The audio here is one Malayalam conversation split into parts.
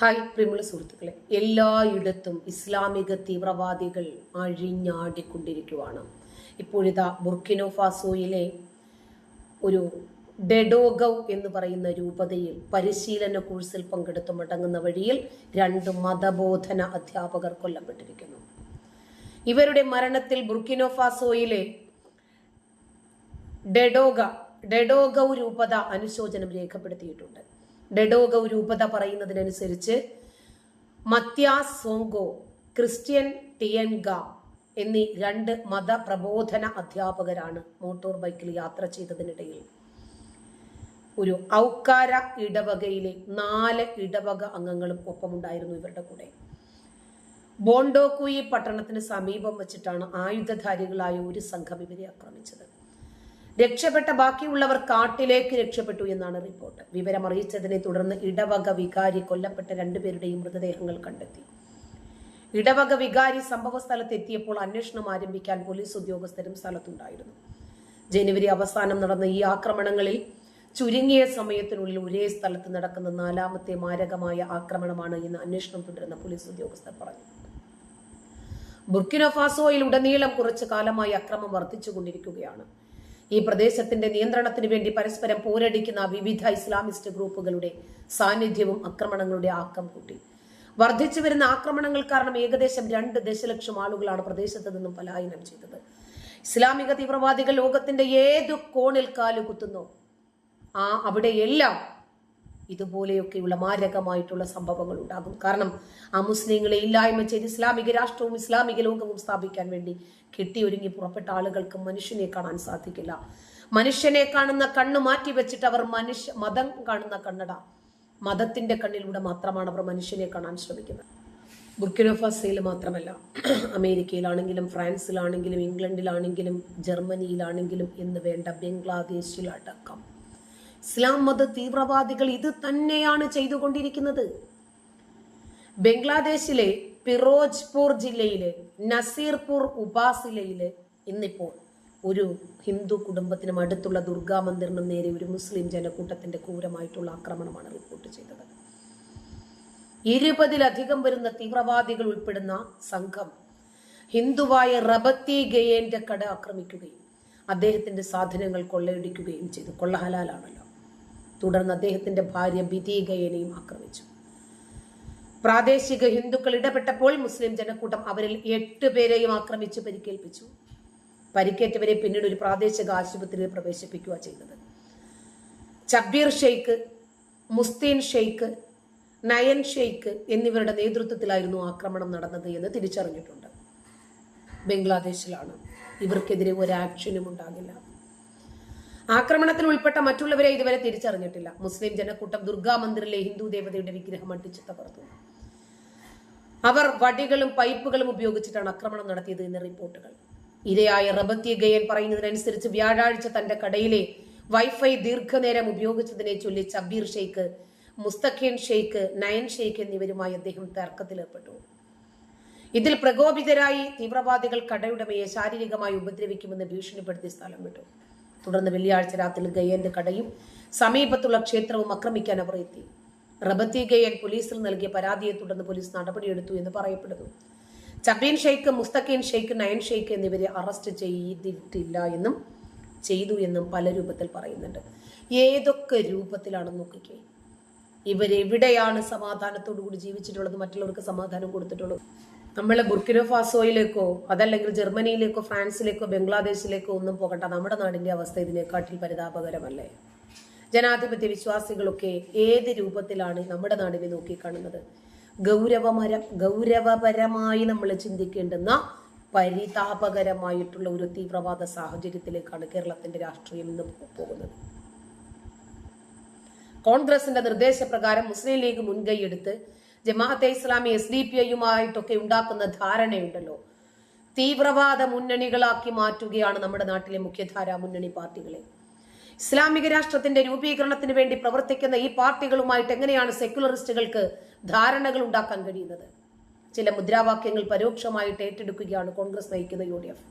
ഹായ് പ്രിയമുള്ള സുഹൃത്തുക്കളെ. എല്ലായിടത്തും ഇസ്ലാമിക തീവ്രവാദികൾ അഴിഞ്ഞാടിക്കൊണ്ടിരിക്കുവാണ്. ഇപ്പോഴിതാ ബുർക്കിനോ ഫാസോയിലെ ഒരു ഡെഡോഗൗ എന്ന് പറയുന്ന രൂപതയിൽ പരിശീലന കോഴ്സിൽ പങ്കെടുത്ത് മടങ്ങുന്ന വഴിയിൽ രണ്ട് മതബോധന അധ്യാപകർ കൊല്ലപ്പെട്ടിരിക്കുന്നു. ഇവരുടെ മരണത്തിൽ ബുർക്കിനോ ഫാസോയിലെ ഡെഡോഗ ഡെഡോഗൗ രൂപത അനുശോചനം രേഖപ്പെടുത്തിയിട്ടുണ്ട്. ഡെഡോഗൗ രൂപത പറയുന്നതിനനുസരിച്ച് മത്യാസ് സോങ്കോ ക്രിസ്ത്യൻ ടിയൻഗ എന്നീ രണ്ട് മതപ്രബോധന അധ്യാപകരാണ് മോട്ടോർ ബൈക്കിൽ യാത്ര ചെയ്തതിനിടയിൽ. ഒരു ഔക്കാര ഇടവകയിലെ നാല് ഇടവക അംഗങ്ങളും ഒപ്പമുണ്ടായിരുന്നു ഇവരുടെ കൂടെ. ബോണ്ടോക്കുയി പട്ടണത്തിന് സമീപം വെച്ചിട്ടാണ് ആയുധധാരികളായ ഒരു സംഘം ഇവരെ ആക്രമിച്ചത്. രക്ഷപ്പെട്ട ബാക്കിയുള്ളവർ കാട്ടിലേക്ക് രക്ഷപ്പെട്ടു എന്നാണ് റിപ്പോർട്ട്. വിവരം അറിയിച്ചതിനെ തുടർന്ന് ഇടവക വികാരി കൊല്ലപ്പെട്ട രണ്ടുപേരുടെയും മൃതദേഹങ്ങൾ കണ്ടെത്തി. ഇടവക വികാരി സംഭവ സ്ഥലത്തെത്തിയപ്പോൾ അന്വേഷണം ആരംഭിക്കാൻ പോലീസ് ഉദ്യോഗസ്ഥരും സ്ഥലത്തുണ്ടായിരുന്നു. ജനുവരി അവസാനം നടന്ന ഈ ആക്രമണങ്ങളിൽ ചുരുങ്ങിയ സമയത്തിനുള്ളിൽ ഒരേ സ്ഥലത്ത് നടക്കുന്ന നാലാമത്തെ മാരകമായ ആക്രമണമാണ് എന്ന് അന്വേഷണം തുടരുന്ന പോലീസ് ഉദ്യോഗസ്ഥർ പറഞ്ഞു. ബുർക്കിനോ ഫാസോയിൽ ഉടനീളം കുറച്ചു കാലമായി അക്രമം വർദ്ധിച്ചുകൊണ്ടിരിക്കുകയാണ്. ഈ പ്രദേശത്തിന്റെ നിയന്ത്രണത്തിന് വേണ്ടി പരസ്പരം പോരടിക്കുന്ന വിവിധ ഇസ്ലാമിസ്റ്റ് ഗ്രൂപ്പുകളുടെ സാന്നിധ്യവും ആക്രമണങ്ങളുടെ ആക്കം കൂട്ടി. വർദ്ധിച്ചു വരുന്ന ആക്രമണങ്ങൾ കാരണം ഏകദേശം രണ്ട് ദശലക്ഷം ആളുകളാണ് പ്രദേശത്ത് നിന്നും പലായനം ചെയ്തത്. ഇസ്ലാമിക തീവ്രവാദികൾ ലോകത്തിന്റെ ഏതു കോണിൽ കാലു കുത്തുന്നു ആ അവിടെയെല്ലാം ഇതുപോലെയൊക്കെയുള്ള മാരകമായിട്ടുള്ള സംഭവങ്ങൾ ഉണ്ടാകും. കാരണം ആ മുസ്ലിങ്ങളെ ഇല്ലായ്മ ചെയ്ത് ഇസ്ലാമിക രാഷ്ട്രവും ഇസ്ലാമിക ലോകവും സ്ഥാപിക്കാൻ വേണ്ടി കെട്ടിയൊരുങ്ങി പുറപ്പെട്ട ആളുകൾക്ക് മനുഷ്യനെ കാണാൻ സാധിക്കില്ല. മനുഷ്യനെ കാണുന്ന കണ്ണ് മാറ്റി വെച്ചിട്ട് അവർ മനുഷ്യ മതം കാണുന്ന കണ്ണട. മതത്തിന്റെ കണ്ണിലൂടെ മാത്രമാണ് അവർ മനുഷ്യനെ കാണാൻ ശ്രമിക്കുന്നത്. ബുർക്കിനോഫാസയിൽ മാത്രമല്ല അമേരിക്കയിലാണെങ്കിലും ഫ്രാൻസിലാണെങ്കിലും ഇംഗ്ലണ്ടിലാണെങ്കിലും ജർമ്മനിയിലാണെങ്കിലും എന്ന് വേണ്ട ബംഗ്ലാദേശിലടക്കം ഇസ്ലാം മത തീവ്രവാദികൾ ഇത് തന്നെയാണ് ചെയ്തുകൊണ്ടിരിക്കുന്നത്. ബംഗ്ലാദേശിലെ പിറോജ്പൂർ ജില്ലയിലെ നസീർപൂർ ഉപാസിലയിലെ ഇന്നിപ്പോൾ ഒരു ഹിന്ദു കുടുംബത്തിനും അടുത്തുള്ള ദുർഗാ മന്ദിറിനും നേരെ ഒരു മുസ്ലിം ജനക്കൂട്ടത്തിന്റെ ക്രൂരമായിട്ടുള്ള ആക്രമണമാണ് റിപ്പോർട്ട് ചെയ്തത്. ഇരുപതിലധികം വരുന്ന തീവ്രവാദികൾ ഉൾപ്പെടുന്ന സംഘം ഹിന്ദുവായ റബത്തി ഗയേന്റെ കട ആക്രമിക്കുകയും അദ്ദേഹത്തിന്റെ സാധനങ്ങൾ കൊള്ളയടിക്കുകയും ചെയ്തു. കൊള്ള ഹലാലാണല്ലോ. തുടർന്ന് അദ്ദേഹത്തിന്റെ ഭാര്യ ബിതീഗയനെയും ആക്രമിച്ചു. പ്രാദേശിക ഹിന്ദുക്കൾ ഇടപെട്ടപ്പോൾ മുസ്ലിം ജനക്കൂട്ടം അവരിൽ എട്ട് പേരെയും ആക്രമിച്ച് പരിക്കേൽപ്പിച്ചു. പരിക്കേറ്റവരെ പിന്നീട് ഒരു പ്രാദേശിക ആശുപത്രിയിൽ പ്രവേശിപ്പിക്കുക ചെയ്തത്. ചബീർ ഷെയ്ഖ് മുസ്തീൻ ഷെയ്ഖ് നയൻ ഷെയ്ഖ് എന്നിവരുടെ നേതൃത്വത്തിലായിരുന്നു ആക്രമണം നടന്നത് എന്ന് തിരിച്ചറിഞ്ഞിട്ടുണ്ട്. ബംഗ്ലാദേശിലാണ്. ഇവർക്കെതിരെ ഒരു ആക്ഷനും ഉണ്ടാകില്ല. ആക്രമണത്തിൽ ഉൾപ്പെട്ട മറ്റുള്ളവരെ ഇതുവരെ തിരിച്ചറിഞ്ഞിട്ടില്ല. മുസ്ലിം ജനക്കൂട്ടം ദുർഗാ മന്ദിറിലെ ഹിന്ദു ദേവതയുടെ വിഗ്രഹം അടിച്ചു തകർത്തു. അവർ വടികളും പൈപ്പുകളും ഉപയോഗിച്ചിട്ടാണ് ആക്രമണം നടത്തിയത് എന്ന റിപ്പോർട്ടുകൾ. ഇരയായ റബത്തി ഗയൻ പറയുന്നതിനനുസരിച്ച് വ്യാഴാഴ്ച തന്റെ കടയിലെ വൈഫൈ ദീർഘനേരം ഉപയോഗിച്ചതിനെ ചൊല്ലി ചബീർ ഷെയ്ഖ് മുസ്തഖീൻ ഷെയ്ഖ് നയൻ ഷെയ്ഖ് എന്നിവരുമായി അദ്ദേഹം തർക്കത്തിലേർപ്പെട്ടു. ഇതിൽ പ്രകോപിതരായി തീവ്രവാദികൾ കടയുടമയെ ശാരീരികമായി ഉപദ്രവിക്കുമെന്ന് ഭീഷണിപ്പെടുത്തി സ്ഥലം വിട്ടു. തുടർന്ന് വെള്ളിയാഴ്ച രാത്രി ഗയന്റെ കടയും സമീപത്തുള്ള ക്ഷേത്രവും ആക്രമിക്കാൻ അവർ എത്തി. റബത്തി ഗയൻ പോലീസിൽ നൽകിയ പരാതിയെ തുടർന്ന് പോലീസ് നടപടിയെടുത്തു എന്ന് പറയപ്പെടുന്നു. ചബീൻ ഷെയ്ഖ് മുസ്തഖീൻ ഷെയ്ഖ് നയൻ ഷെയ്ഖ് എന്നിവരെ അറസ്റ്റ് ചെയ്തിട്ടില്ല എന്നും ചെയ്തു എന്നും പല രൂപത്തിൽ പറയുന്നുണ്ട്. ഏതൊക്കെ രൂപത്തിലാണ് നോക്കിക്കേ? ഇവരെവിടെയാണ് സമാധാനത്തോടു കൂടി ജീവിച്ചിട്ടുള്ളത്? മറ്റുള്ളവർക്ക് സമാധാനം കൊടുത്തിട്ടുള്ളത്? നമ്മൾ ബുർക്കിനോ ഫാസോയിലേക്കോ അതല്ലെങ്കിൽ ജർമ്മനിയിലേക്കോ ഫ്രാൻസിലേക്കോ ബംഗ്ലാദേശിലേക്കോ ഒന്നും പോകണ്ട. നമ്മുടെ നാടിന്റെ അവസ്ഥ ഇതിനെക്കാട്ടിൽ പരിതാപകരമല്ലേ? ജനാധിപത്യ വിശ്വാസികളൊക്കെ ഏത് രൂപത്തിലാണ് നമ്മുടെ നാടിനെ നോക്കിക്കാണുന്നത്? ഗൗരവമര ഗൗരവപരമായി നമ്മൾ ചിന്തിക്കേണ്ടുന്ന പരിതാപകരമായിട്ടുള്ള ഒരു തീവ്രവാദ സാഹചര്യത്തിലേക്കാണ് കേരളത്തിന്റെ രാഷ്ട്രീയം ഇന്ന് പോകുന്നത്. കോൺഗ്രസിന്റെ നിർദ്ദേശപ്രകാരം മുസ്ലിം ലീഗ് മുൻകൈയെടുത്ത് Jamaat-e Islami S D P ഐയുമായിട്ടൊക്കെ ഉണ്ടാക്കുന്ന ധാരണയുണ്ടല്ലോ. തീവ്രവാദ മുന്നണികളാക്കി മാറ്റുകയാണ് നമ്മുടെ നാട്ടിലെ മുഖ്യധാര മുന്നണി പാർട്ടികളെ. ഇസ്ലാമിക രാഷ്ട്രത്തിന്റെ രൂപീകരണത്തിന് വേണ്ടി പ്രവർത്തിക്കുന്ന ഈ പാർട്ടികളുമായിട്ട് എങ്ങനെയാണ് സെക്യുലറിസ്റ്റുകൾക്ക് ധാരണകൾ ഉണ്ടാക്കാൻ കഴിയുന്നത്? ചില മുദ്രാവാക്യങ്ങൾ പരോക്ഷമായിട്ട് ഏറ്റെടുക്കുകയാണ് കോൺഗ്രസ് നയിക്കുന്ന യു ഡി എഫ്.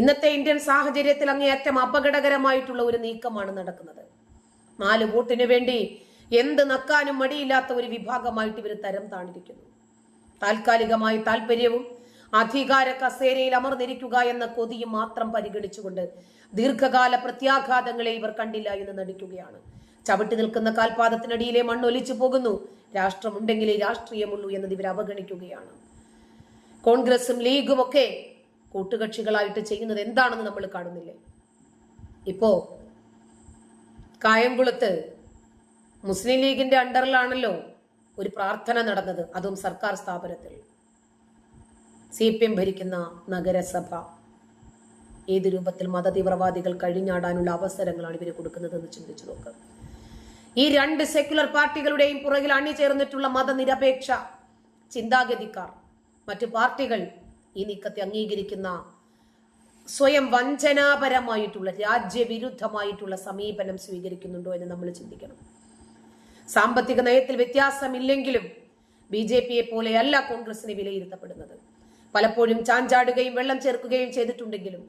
ഇന്നത്തെ ഇന്ത്യൻ സാഹചര്യത്തിൽ അങ്ങേയറ്റം അപകടകരമായിട്ടുള്ള ഒരു നീക്കമാണ് നടക്കുന്നത്. നാല് വോട്ടിന് വേണ്ടി എന്ത് നക്കാനും മടിയില്ലാത്ത ഒരു വിഭാഗമായിട്ട് ഇവർ തരം താണിരിക്കുന്നു. താൽക്കാലികമായി താല്പര്യവും അധികാര കസേരയിൽ അമർന്നിരിക്കുക എന്ന കൊതിയും മാത്രം പരിഗണിച്ചുകൊണ്ട് ദീർഘകാല പ്രത്യാഘാതങ്ങളെ ഇവർ കണ്ടില്ല എന്ന് നടിക്കുകയാണ്. ചവിട്ടി നിൽക്കുന്ന കാൽപാദത്തിനടിയിലെ മണ്ണൊലിച്ചു പോകുന്നു. രാഷ്ട്രമുണ്ടെങ്കിലേ രാഷ്ട്രീയമുള്ളൂ എന്നത് ഇവർ അവഗണിക്കുകയാണ്. കോൺഗ്രസും ലീഗും ഒക്കെ കൂട്ടുകക്ഷികളായിട്ട് ചെയ്യുന്നത് എന്താണെന്ന് നമ്മൾ കാണുന്നില്ലേ? ഇപ്പോ കായംകുളത്ത് മുസ്ലിം ലീഗിന്റെ അണ്ടറിലാണല്ലോ ഒരു പ്രാർത്ഥന നടന്നത്. അതും സർക്കാർ സ്ഥാപനത്തിൽ. സി പി എം ഭരിക്കുന്ന നഗരസഭ ഏത് രൂപത്തിൽ മതതീവ്രവാദികൾ കഴിഞ്ഞാടാനുള്ള അവസരങ്ങളാണ് ഇവർ കൊടുക്കുന്നതെന്ന് ചിന്തിച്ചു നോക്കുക ഈ രണ്ട് സെക്യുലർ പാർട്ടികളുടെയും പുറകിൽ അണിചേർന്നിട്ടുള്ള മതനിരപേക്ഷ ചിന്താഗതിക്കാർ മറ്റു പാർട്ടികൾ ഈ നീക്കത്തെ അംഗീകരിക്കുന്ന സ്വയം വഞ്ചനാപരമായിട്ടുള്ള രാജ്യവിരുദ്ധമായിട്ടുള്ള സമീപനം സ്വീകരിക്കുന്നുണ്ടോ എന്ന് നമ്മൾ ചിന്തിക്കണം. സാമ്പത്തിക നയത്തിൽ വ്യത്യാസമില്ലെങ്കിലും ബി ജെ പിയെ പോലെയല്ല കോൺഗ്രസിനെ വിലയിരുത്തപ്പെടുന്നത്. പലപ്പോഴും ചാഞ്ചാടുകയും വെള്ളം ചേർക്കുകയും ചെയ്തിട്ടുണ്ടെങ്കിലും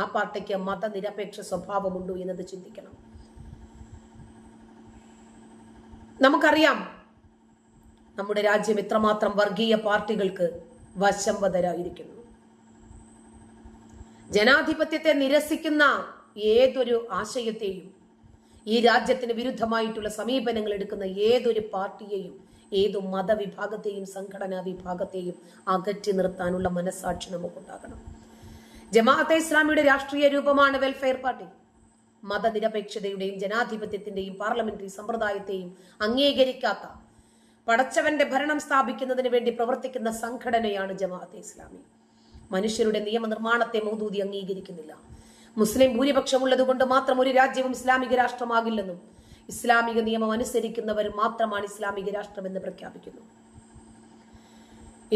ആ പാർട്ടിക്ക് മതനിരപേക്ഷ സ്വഭാവമുണ്ടോ എന്നത് ചിന്തിക്കണം. നമുക്കറിയാം നമ്മുടെ രാജ്യം ഇത്രമാത്രം വർഗീയ പാർട്ടികൾക്ക് വശംവതരായിരിക്കുന്നു. ജനാധിപത്യത്തെ നിരസിക്കുന്ന ഏതൊരു ആശയത്തെയും ഈ രാജ്യത്തിന് വിരുദ്ധമായിട്ടുള്ള സമീപനങ്ങൾ എടുക്കുന്ന ഏതൊരു പാർട്ടിയെയും ഏതു മതവിഭാഗത്തെയും സംഘടനാ വിഭാഗത്തെയും അകറ്റി നിർത്താനുള്ള മനസാക്ഷി നമുക്കുണ്ടാകണം. ജമാഅത്തെ ഇസ്ലാമിയുടെ രാഷ്ട്രീയ രൂപമാണ് വെൽഫെയർ പാർട്ടി മതനിരപേക്ഷതയുടെയും ജനാധിപത്യത്തിന്റെയും പാർലമെന്ററി സമ്പ്രദായത്തെയും അംഗീകരിക്കാത്ത പടച്ചവന്റെ ഭരണം സ്ഥാപിക്കുന്നതിന് വേണ്ടി പ്രവർത്തിക്കുന്ന സംഘടനയാണ് ജമാഅത്തെ ഇസ്ലാമി. മനുഷ്യരുടെ നിയമനിർമ്മാണത്തെ മൗദൂതി അംഗീകരിക്കുന്നില്ല. മുസ്ലിം ഭൂരിപക്ഷമുള്ളത് കൊണ്ട് മാത്രം ഒരു രാജ്യവും ഇസ്ലാമിക രാഷ്ട്രമാകില്ലെന്നും ഇസ്ലാമിക നിയമം അനുസരിക്കുന്നവർ മാത്രമാണ് ഇസ്ലാമിക രാഷ്ട്രമെന്ന് പ്രഖ്യാപിക്കുന്നു.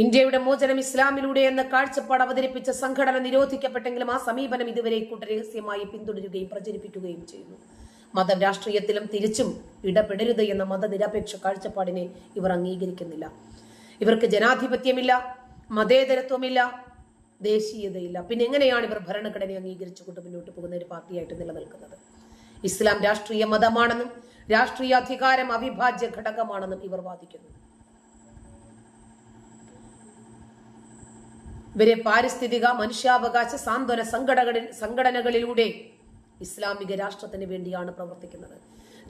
ഇന്ത്യയുടെ മോചനം ഇസ്ലാമിലൂടെ എന്ന കാഴ്ചപ്പാട് അവതരിപ്പിച്ച സംഘടന നിരോധിക്കപ്പെട്ടെങ്കിലും ആ സമീപനം ഇതുവരെ കൂട്ടരഹസ്യമായി പിന്തുടരുകയും പ്രചരിപ്പിക്കുകയും ചെയ്യുന്നു. മതം രാഷ്ട്രീയത്തിലും തിരിച്ചും ഇടപെടരുത് എന്ന മതനിരപേക്ഷ കാഴ്ചപ്പാടിനെ ഇവർ അംഗീകരിക്കുന്നില്ല. ഇവർക്ക് ജനാധിപത്യമില്ല മതേതരത്വമില്ല ദേശീയതയില്ല. പിന്നെ എങ്ങനെയാണ് ഇവർ ഭരണഘടന അംഗീകരിച്ചുകൊണ്ട് മുന്നോട്ട് പോകുന്ന ഒരു പാർട്ടിയായിട്ട് നിലനിൽക്കുന്നത്? ഇസ്ലാം രാഷ്ട്രീയ മതമാണെന്നും രാഷ്ട്രീയ അധികാരം അവിഭാജ്യ ഘടകമാണെന്നും ഇവർ വാദിക്കുന്നു. ഇവരെ പാരിസ്ഥിതിക മനുഷ്യാവകാശ സാന്ത്വന സംഘടന സംഘടനകളിലൂടെ ഇസ്ലാമിക രാഷ്ട്രത്തിന് വേണ്ടിയാണ് പ്രവർത്തിക്കുന്നത്.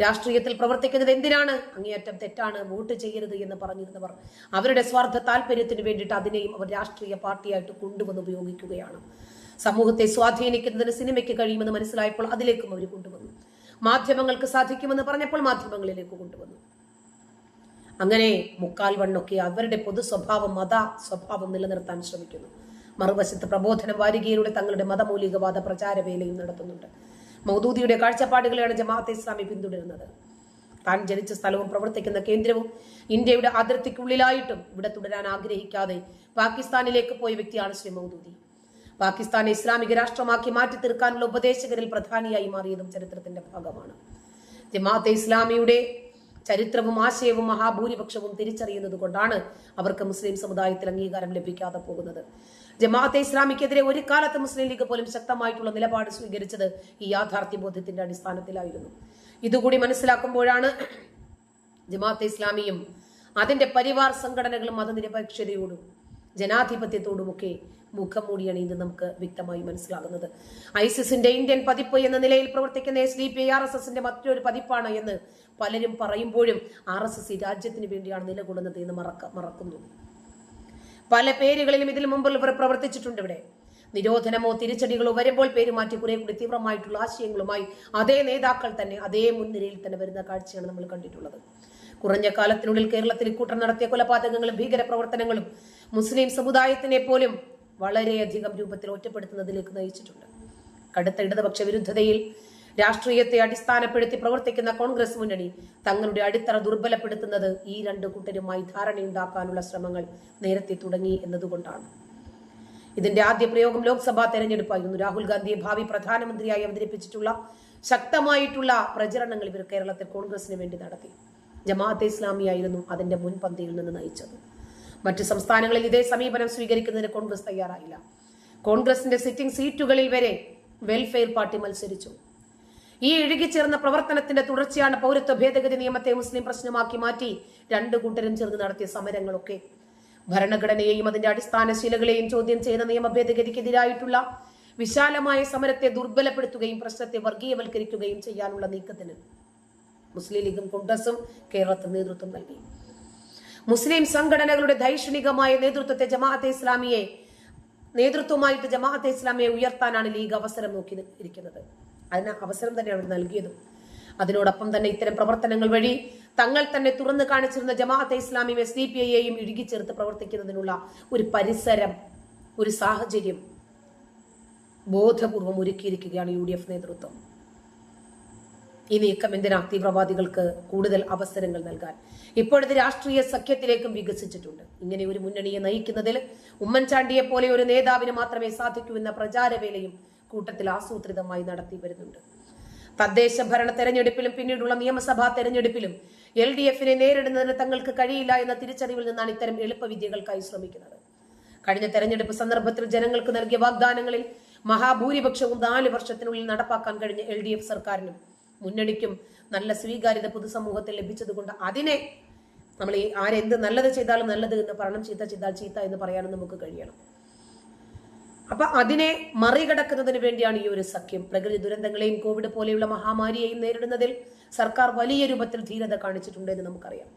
രാഷ്ട്രീയത്തിൽ പ്രവർത്തിക്കുന്നത് എന്തിനാണ്? അങ്ങേയറ്റം തെറ്റാണ് വോട്ട് ചെയ്യരുത് എന്ന് പറഞ്ഞിരുന്നവർ. അവരുടെ സ്വാർത്ഥ താല്പര്യത്തിന് വേണ്ടിയിട്ട് അതിനെയും അവർ രാഷ്ട്രീയ പാർട്ടിയായിട്ട് കൊണ്ടുവന്ന് ഉപയോഗിക്കുകയാണ്. സമൂഹത്തെ സ്വാധീനിക്കുന്നതിന് സിനിമയ്ക്ക് കഴിയുമെന്ന് മനസ്സിലായപ്പോൾ അതിലേക്കും അവർ കൊണ്ടുവന്നു. മാധ്യമങ്ങൾക്ക് സാധിക്കുമെന്ന് പറഞ്ഞപ്പോൾ മാധ്യമങ്ങളിലേക്ക് കൊണ്ടുവന്നു. അങ്ങനെ മുക്കാൽ വണ്ണൊക്കെ അവരുടെ പൊതു സ്വഭാവം മത സ്വഭാവം നിലനിർത്താൻ ശ്രമിക്കുന്നു. മറുവശത്ത് പ്രബോധന വാരികയിലൂടെ തങ്ങളുടെ മതമൂലികവാദ പ്രചാരവേലയും നടത്തുന്നുണ്ട്. മൗദൂദിയുടെ കാഴ്ചപ്പാടുകളെയാണ് ജമാഅത്തെ ഇസ്ലാമി പിന്തുടരുന്നത്. താൻ ജനിച്ച സ്ഥലവും പ്രവർത്തിക്കുന്ന കേന്ദ്രവും ഇന്ത്യയുടെ അതിർത്തിക്കുള്ളിലായിട്ടും ഇവിടെ തുടരാൻ ആഗ്രഹിക്കാതെ പാകിസ്ഥാനിലേക്ക് പോയ വ്യക്തിയാണ് ശ്രീ മൗദൂദി. പാകിസ്ഥാനെ ഇസ്ലാമിക രാഷ്ട്രമാക്കി മാറ്റി തീർക്കാനുള്ള ഉപദേശകരിൽ പ്രധാനിയായി മാറിയതും ചരിത്രത്തിന്റെ ഭാഗമാണ്. ജമാഅത്തെ ഇസ്ലാമിയുടെ ചരിത്രവും ആശയവും മഹാഭൂരിപക്ഷവും തിരിച്ചറിയുന്നത് കൊണ്ടാണ് അവർക്ക് മുസ്ലിം സമുദായത്തിൽ അംഗീകാരം ലഭിക്കാതെ പോകുന്നത്. ജമാഅത്തെ ഇസ്ലാമിക്കെതിരെ ഒരു കാലത്ത് മുസ്ലിം ലീഗ് പോലും ശക്തമായിട്ടുള്ള നിലപാട് സ്വീകരിച്ചത് ഈ യാഥാർത്ഥ്യ ബോധ്യത്തിന്റെ അടിസ്ഥാനത്തിലായിരുന്നു. ഇതുകൂടി മനസ്സിലാക്കുമ്പോഴാണ് ജമാഅത്തെ ഇസ്ലാമിയും അതിന്റെ പരിവാർ സംഘടനകളും മതനിരപേക്ഷതയോടും ജനാധിപത്യത്തോടുമൊക്കെ മുഖം മൂടിയാണ് ഇന്ന് നമുക്ക് വ്യക്തമായി മനസ്സിലാകുന്നത്. ഐസിസിന്റെ ഇന്ത്യൻ പതിപ്പ് എന്ന നിലയിൽ പ്രവർത്തിക്കുന്ന S D P R S എസിന്റെ മറ്റൊരു പതിപ്പാണ് എന്ന് പലരും പറയുമ്പോഴും ആർ എസ് എസ് ഈ രാജ്യത്തിന് വേണ്ടിയാണ് നിലകൊള്ളുന്നത് എന്ന് മറക്ക മറക്കുന്നു. പല പേരുകളിലും ഇതിനു മുമ്പ് ഇവർ പ്രവർത്തിച്ചിട്ടുണ്ട് ഇവിടെ. നിരോധനമോ തിരിച്ചടികളോ വരുമ്പോൾ പേരുമാറ്റി കുറെ കൂടി തീവ്രമായിട്ടുള്ള ആശയങ്ങളുമായി അതേ നേതാക്കൾ തന്നെ അതേ മുൻനിരയിൽ തന്നെ വരുന്ന കാഴ്ചയാണ് നമ്മൾ കണ്ടിട്ടുള്ളത്. കുറഞ്ഞ കാലത്തിനുള്ളിൽ കേരളത്തിൽ കൂട്ടം നടത്തിയ കൊലപാതകങ്ങളും ഭീകര പ്രവർത്തനങ്ങളും മുസ്ലിം സമുദായത്തിനെ പോലും വളരെയധികം രൂപത്തിൽ ഒറ്റപ്പെടുത്തുന്നതിലേക്ക് നയിച്ചിട്ടുണ്ട്. കടുത്ത ഇടതുപക്ഷ വിരുദ്ധതയിൽ രാഷ്ട്രീയത്തെ അടിസ്ഥാനപ്പെടുത്തി പ്രവർത്തിക്കുന്ന കോൺഗ്രസ് മുന്നണി തങ്ങളുടെ അടിത്തറ ദുർബലപ്പെടുത്തുന്നത് ഈ രണ്ട് കൂട്ടരുമായി ധാരണയുണ്ടാക്കാനുള്ള ശ്രമങ്ങൾ നേരത്തെ തുടങ്ങി എന്നതുകൊണ്ടാണ്. ഇതിന്റെ ആദ്യ പ്രയോഗം ലോക്സഭാ തെരഞ്ഞെടുപ്പായിരുന്നു. രാഹുൽ ഗാന്ധിയെ ഭാവി പ്രധാനമന്ത്രിയായി അവതരിപ്പിച്ചിട്ടുള്ള ശക്തമായിട്ടുള്ള പ്രചരണങ്ങൾ ഇവർ കേരളത്തിൽ കോൺഗ്രസിന് വേണ്ടി നടത്തി. ജമാഅത്തെ ഇസ്ലാമിയായിരുന്നു അതിന്റെ മുൻപന്തിയിൽ നിന്ന് നയിച്ചത്. മറ്റ് സംസ്ഥാനങ്ങളിൽ ഇതേ സമീപനം സ്വീകരിക്കുന്നതിന് കോൺഗ്രസ് തയ്യാറായില്ല. കോൺഗ്രസിന്റെ സിറ്റിംഗ് സീറ്റുകളിൽ വരെ വെൽഫെയർ പാർട്ടി മത്സരിച്ചു. ഈ ഇഴുകിച്ചേർന്ന പ്രവർത്തനത്തിന്റെ തുടർച്ചയാണ് പൗരത്വ ഭേദഗതി നിയമത്തെ മുസ്ലിം പ്രശ്നമാക്കി മാറ്റി. രണ്ടു കൂട്ടരും ചേർന്ന് നടത്തിയ സമരങ്ങളൊക്കെ. ഭരണഘടനയെയും അതിന്റെ അടിസ്ഥാന ശീലകളെയും ചോദ്യം ചെയ്യുന്ന നിയമ ഭേദഗതിക്കെതിരായിട്ടുള്ള വിശാലമായ സമരത്തെ ദുർബലപ്പെടുത്തുകയും പ്രശ്നത്തെ വർഗീയവൽക്കരിക്കുകയും ചെയ്യാനുള്ള നീക്കത്തിന് മുസ്ലിം ലീഗും കോൺഗ്രസും കേരളത്തിൽ നേതൃത്വം നൽകി. മുസ്ലിം സംഘടനകളുടെ ധൈഷണികമായ നേതൃത്വത്തെ ജമാഅത്തെ ഇസ്ലാമിയെ നേതൃത്വമായിട്ട് ജമാഅത്തെ ഇസ്ലാമിയെ ഉയർത്താനാണ് ലീഗ് അവസരം നോക്കി ഇരിക്കുന്നത് അതിന് അവസരം തന്നെ നൽകിയതും. അതിനോടൊപ്പം തന്നെ ഇത്തരം പ്രവർത്തനങ്ങൾ വഴി തങ്ങൾ തന്നെ തുറന്നു കാണിച്ചിരുന്ന ജമാഅത്തെ ഇസ്ലാമിയും ഡി പി ഐയെയും ഇഴുകിച്ചേർത്ത് പ്രവർത്തിക്കുന്നതിനുള്ള ഒരു പരിസരം ഒരു സാഹചര്യം ബോധപൂർവം ഒരുക്കിയിരിക്കുകയാണ് യു ഡി എഫ് നേതൃത്വം. ഈ നീക്കം എന്തിനാ തീവ്രവാദികൾക്ക് കൂടുതൽ അവസരങ്ങൾ നൽകാൻ? ഇപ്പോഴത്തെ രാഷ്ട്രീയ സഖ്യത്തിലേക്കും വികസിച്ചിട്ടുണ്ട്. ഇങ്ങനെ ഒരു മുന്നണിയെ നയിക്കുന്നതിൽ ഉമ്മൻചാണ്ടിയെ പോലെ ഒരു നേതാവിന് മാത്രമേ സാധിക്കൂ എന്ന പ്രചാരവേലയും കൂട്ടത്തിൽ ആസൂത്രിതമായി നടത്തി വരുന്നുണ്ട്. തദ്ദേശ ഭരണ തെരഞ്ഞെടുപ്പിലും പിന്നീടുള്ള നിയമസഭാ തെരഞ്ഞെടുപ്പിലും എൽ ഡി എഫിനെ നേരിടുന്നതിന് തങ്ങൾക്ക് കഴിയില്ല എന്ന തിരിച്ചറിവിൽ നിന്നാണ് ഇത്തരം എളുപ്പവിദ്യകൾക്കായി ശ്രമിക്കുന്നത്. കഴിഞ്ഞ തെരഞ്ഞെടുപ്പ് സന്ദർഭത്തിൽ ജനങ്ങൾക്ക് നൽകിയ വാഗ്ദാനങ്ങളിൽ മഹാഭൂരിപക്ഷവും നാല് വർഷത്തിനുള്ളിൽ നടപ്പാക്കാൻ കഴിഞ്ഞ എൽ ഡി എഫ് സർക്കാരിനും മുന്നണിക്കും നല്ല സ്വീകാര്യത പൊതുസമൂഹത്തിൽ ലഭിച്ചതുകൊണ്ട് അതിനെ നമ്മൾ ഈ ആരെന്ത് നല്ലത് ചെയ്താലും നല്ലത് എന്ന് പറയണം ചീത്ത ചെയ്താൽ ചീത്ത എന്ന് പറയാനും നമുക്ക് കഴിയണം. അപ്പൊ അതിനെ മറികടക്കുന്നതിന് വേണ്ടിയാണ് ഈ ഒരു സഖ്യം. പ്രകൃതി ദുരന്തങ്ങളെയും കോവിഡ് പോലെയുള്ള മഹാമാരിയെയും നേരിടുന്നതിൽ സർക്കാർ വലിയ രൂപത്തിൽ ധീരത കാണിച്ചിട്ടുണ്ട് എന്ന് നമുക്കറിയാം.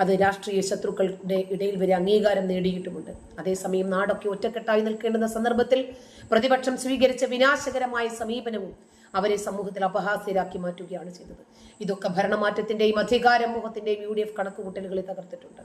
അത് രാഷ്ട്രീയ ശത്രുക്കളുടെ ഇടയിൽ വരെ അംഗീകാരം നേടിയിട്ടുമുണ്ട്. അതേസമയം നാടൊക്കെ ഒറ്റക്കെട്ടായി നിൽക്കേണ്ടുന്ന സന്ദർഭത്തിൽ പ്രതിപക്ഷം സ്വീകരിച്ച വിനാശകരമായ സമീപനവും അവരെ സമൂഹത്തിൽ അപഹാസ്യരാക്കി മാറ്റുകയാണ് ചെയ്തത്. ഇതൊക്കെ ഭരണമാറ്റത്തിന്റെയും അധികാരമോഹത്തിന്റെയും യു ഡി എഫ് കണക്കുകൂട്ടലുകളെ തകർത്തിട്ടുണ്ട്.